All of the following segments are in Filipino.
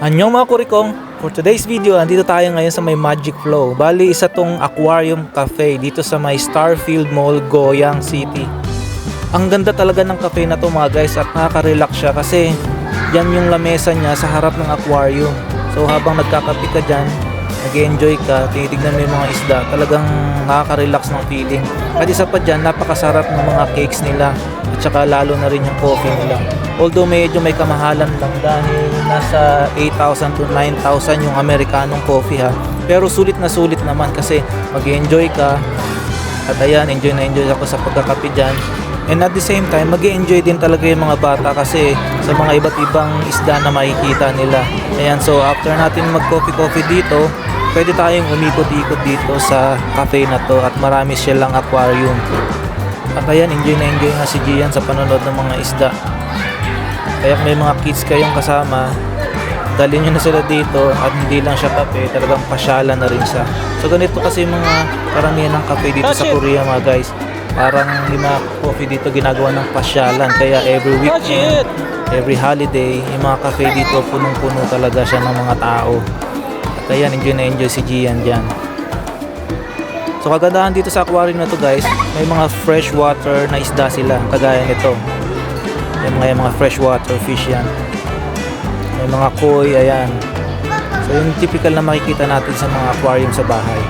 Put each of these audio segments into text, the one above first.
Anyong mga kurikong, for today's video, andito tayo ngayon sa may Magic Flow. Bali, isa tong aquarium cafe dito sa may Starfield Mall, Goyang City. Ang ganda talaga ng cafe na to mga guys at nakaka-relax siya kasi yan yung lamesa niya sa harap ng aquarium. So habang nagkakape ka dyan, nag-enjoy ka, tinitignan mo yung mga isda, talagang nakaka-relax ng feeling. At isa pa dyan, napakasarap ng mga cakes nila at saka lalo na rin yung coffee nila. Although medyo may kamahalan lang dahil nasa 8,000 to 9,000 yung Amerikanong coffee ha. Pero sulit na sulit naman kasi mag-enjoy ka. At ayan, enjoy na enjoy ako sa pagkakape dyan. And at the same time, mag enjoy din talaga yung mga bata kasi sa mga iba't ibang isda na makikita nila. Ayan, so after natin mag-coffee-coffee dito, pwede tayong umikot-ikot dito sa cafe na to at marami silang aquarium. At ayan, enjoy na enjoy nga si Gian sa panonood ng mga isda. Kaya kung may mga kids kayong kasama, dalhin nyo na sila dito at hindi lang siya kape, talagang pasyalan na rin siya. So ganito kasi mga karamihan ng kape dito sa Korea mga guys. Parang yung mga coffee dito ginagawa ng pasyalan. Kaya every weekend, every holiday, yung mga cafe dito punong-puno talaga siya ng mga tao. At ayan, enjoy na enjoy si Gian dyan. So kagandahan dito sa aquarium na to guys, may mga freshwater na isda sila, kagaya nito. May mga, mga freshwater fish yan. May mga koi, ayan. So yung typical na makikita natin sa mga aquarium sa bahay.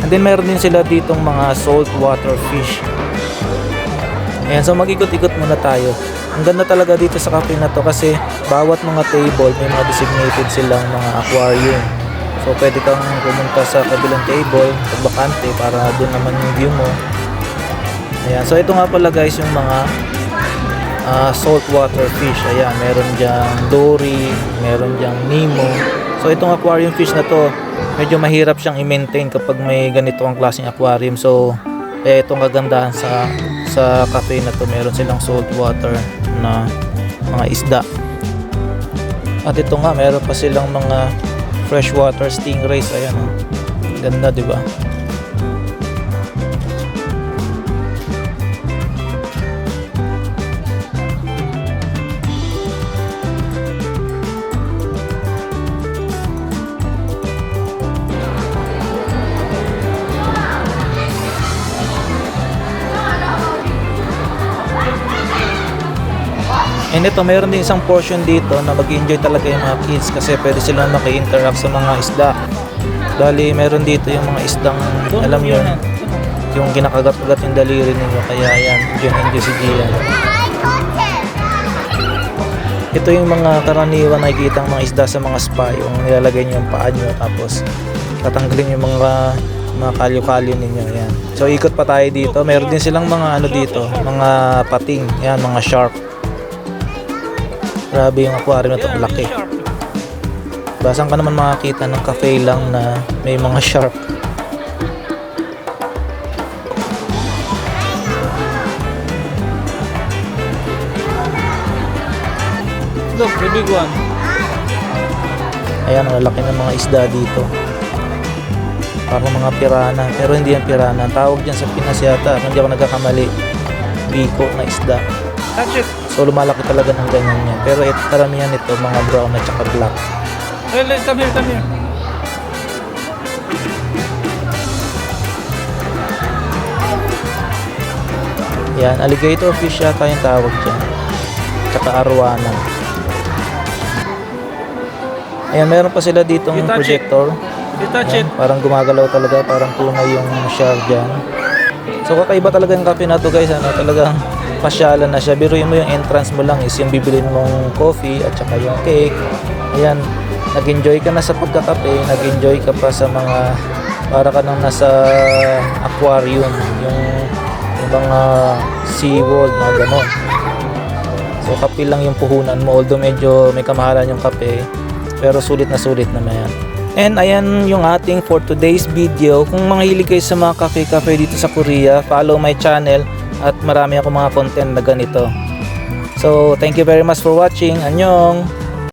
And then meron din sila ditong mga saltwater fish. Ayan, so mag-ikot-ikot muna tayo. Ang ganda talaga dito sa cafe na to kasi bawat mga table may mga designated silang mga aquarium. So pwede kang pumunta sa kabilang table pag bakante para doon naman yung view mo. Ayan, so ito nga pala guys yung mga ah, saltwater fish. Ayan, meron diyang dory, meron diyang nemo. So itong aquarium fish na to, medyo mahirap siyang i-maintain kapag may ganito ang klaseng aquarium. So eh itong kagandahan sa sa cafe na to, meron silang saltwater na mga isda. At ito nga, meron pa silang mga freshwater stingrays. Ayan, oh. ganda, di ba? And ito, meron din isang portion dito na mag enjoy talaga yung mga kids kasi pwede silang maki-interact sa mga isda. Dali, meron dito yung mga isdang, alam yun, yung kinakagat-kagat yung daliri ninyo. Kaya yan, na enjoy si Gian. Ito yung mga karaniwan nakikita ang mga isda sa mga spa, yung nilalagay nyo yung paa nyo tapos tatanggalin yung mga mga kalyo-kalyo ninyo. Yan. So ikot pa tayo dito. Meron din silang mga ano dito, mga pating, yan, mga shark. Grabe yung aquarium na to, laki. Basan ka naman makakita ng cafe lang na may mga shark. Look, the big one. Ayan, lalaki ng mga isda dito. Parang mga pirana. Pero hindi yan pirana. Tawag dyan sa Pinas yata. Kung hindi ako nagkakamali. Biko na isda. Touch it. So lumalaki talaga ng ganyan yan. Pero ito, karamihan nito mga brown at saka black. Hey, let's come here, come here. Yan, alligator fish yata yung tawag dyan. Tsaka arwana. Ayan, meron pa sila touch it. projector. You touch Ayan, it. parang gumagalaw talaga, parang tunay yung shell dyan. So kakaiba talaga yung cafe na to guys, ano, talagang pasyalan na siya. Biruin mo yung entrance mo lang is yung bibilin mong coffee at saka yung cake. Ayan, nag-enjoy ka na sa pagkakape, nag-enjoy ka pa sa mga para ka nang nasa aquarium, yung, yung mga SeaWorld, mga ganon. So kape lang yung puhunan mo, although medyo may kamahalan yung kape, pero sulit na sulit naman yan. And ayan yung ating for today's video. Kung mahilig kayo sa mga cafe-cafe dito sa Korea, follow my channel at marami ako mga content na ganito. So, thank you very much for watching. Annyeong!